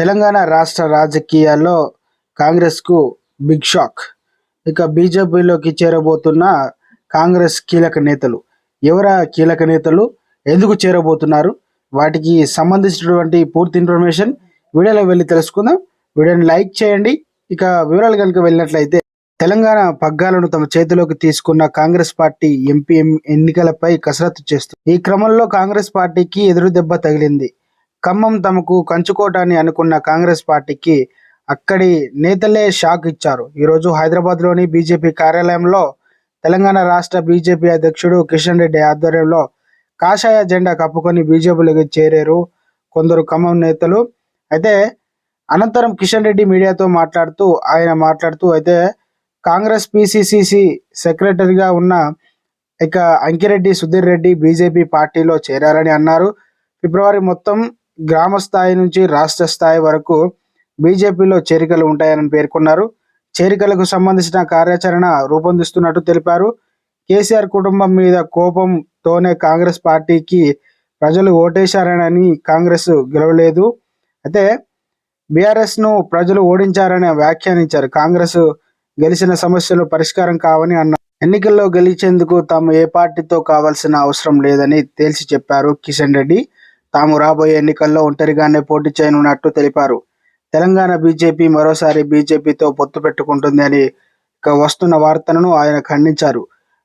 తెలంగాణ రాష్ట్ర రాజకీయాల్లో కాంగ్రెస్కు బిగ్ షాక్. ఇక బీజేపీలోకి చేరబోతున్న కాంగ్రెస్ కీలక నేతలు. ఎవరా కీలక నేతలు? ఎందుకు చేరబోతున్నారు? వాటికి సంబంధించినటువంటి పూర్తి ఇన్ఫర్మేషన్ వీడియోలో వెళ్ళి తెలుసుకుందాం. వీడియోని లైక్ చేయండి. ఇక వివరాలు కనుక వెళ్ళినట్లయితే తెలంగాణ పగ్గాలను తమ చేతిలోకి తీసుకున్న కాంగ్రెస్ పార్టీ ఎంపీ ఎన్నికలపై కసరత్తు చేస్తుంది ఈ క్రమంలో కాంగ్రెస్ పార్టీకి ఎదురు దెబ్బ తగిలింది. ఖమ్మం తమకు కంచుకోటాన్ని అనుకున్న కాంగ్రెస్ పార్టీకి అక్కడి నేతలే షాక్ ఇచ్చారు. ఈరోజు హైదరాబాద్లోని బీజేపీ కార్యాలయంలో తెలంగాణ రాష్ట్ర బీజేపీ అధ్యక్షుడు కిషన్ రెడ్డి ఆధ్వర్యంలో కాషాయ జెండా కప్పుకొని బీజేపీలోకి చేరారు కొందరు ఖమ్మం నేతలు. అయితే అనంతరం కిషన్ రెడ్డి మీడియాతో మాట్లాడుతూ ఆయన మాట్లాడుతూ అయితే కాంగ్రెస్ పిసిసిసి సెక్రటరీగా ఉన్న ఇక అంకిరెడ్డి సుధీర్ రెడ్డి బీజేపీ పార్టీలో చేరారని అన్నారు. ఫిబ్రవరి మొత్తం గ్రామ స్థాయి నుంచి రాష్ట్ర స్థాయి వరకు బీజేపీలో చేరికలు ఉంటాయని పేర్కొన్నారు. చేరికలకు సంబంధించిన కార్యాచరణ రూపొందిస్తున్నట్టు తెలిపారు. కేసీఆర్ కుటుంబం మీద కోపంతోనే కాంగ్రెస్ పార్టీకి ప్రజలు ఓటేశారని కాంగ్రెస్ గెలవలేదు. అయితే బీఆర్ఎస్ను ప్రజలు ఓడించారని వ్యాఖ్యానించారు. కాంగ్రెస్ గెలిచిన సమస్యలు పరిష్కారం కావని అన్నారు. ఎన్నికల్లో గెలిచేందుకు తాము ఏ పార్టీతో కావాల్సిన అవసరం లేదని తేల్చి చెప్పారు కిషన్ రెడ్డి. తాము రాబోయే ఎన్నికల్లో ఒంటరిగానే పోటీ చేయనున్నట్టు తెలిపారు. తెలంగాణ బీజేపీ మరోసారి బీజేపీతో పొత్తు పెట్టుకుంటుంది అని వస్తున్న వార్తలను ఆయన ఖండించారు.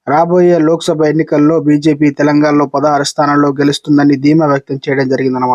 రాబోయే లోక్సభ ఎన్నికల్లో బీజేపీ తెలంగాణలో పదహారు స్థానాల్లో గెలుస్తుందని ధీమా వ్యక్తం చేయడం జరిగిందన్నమాట.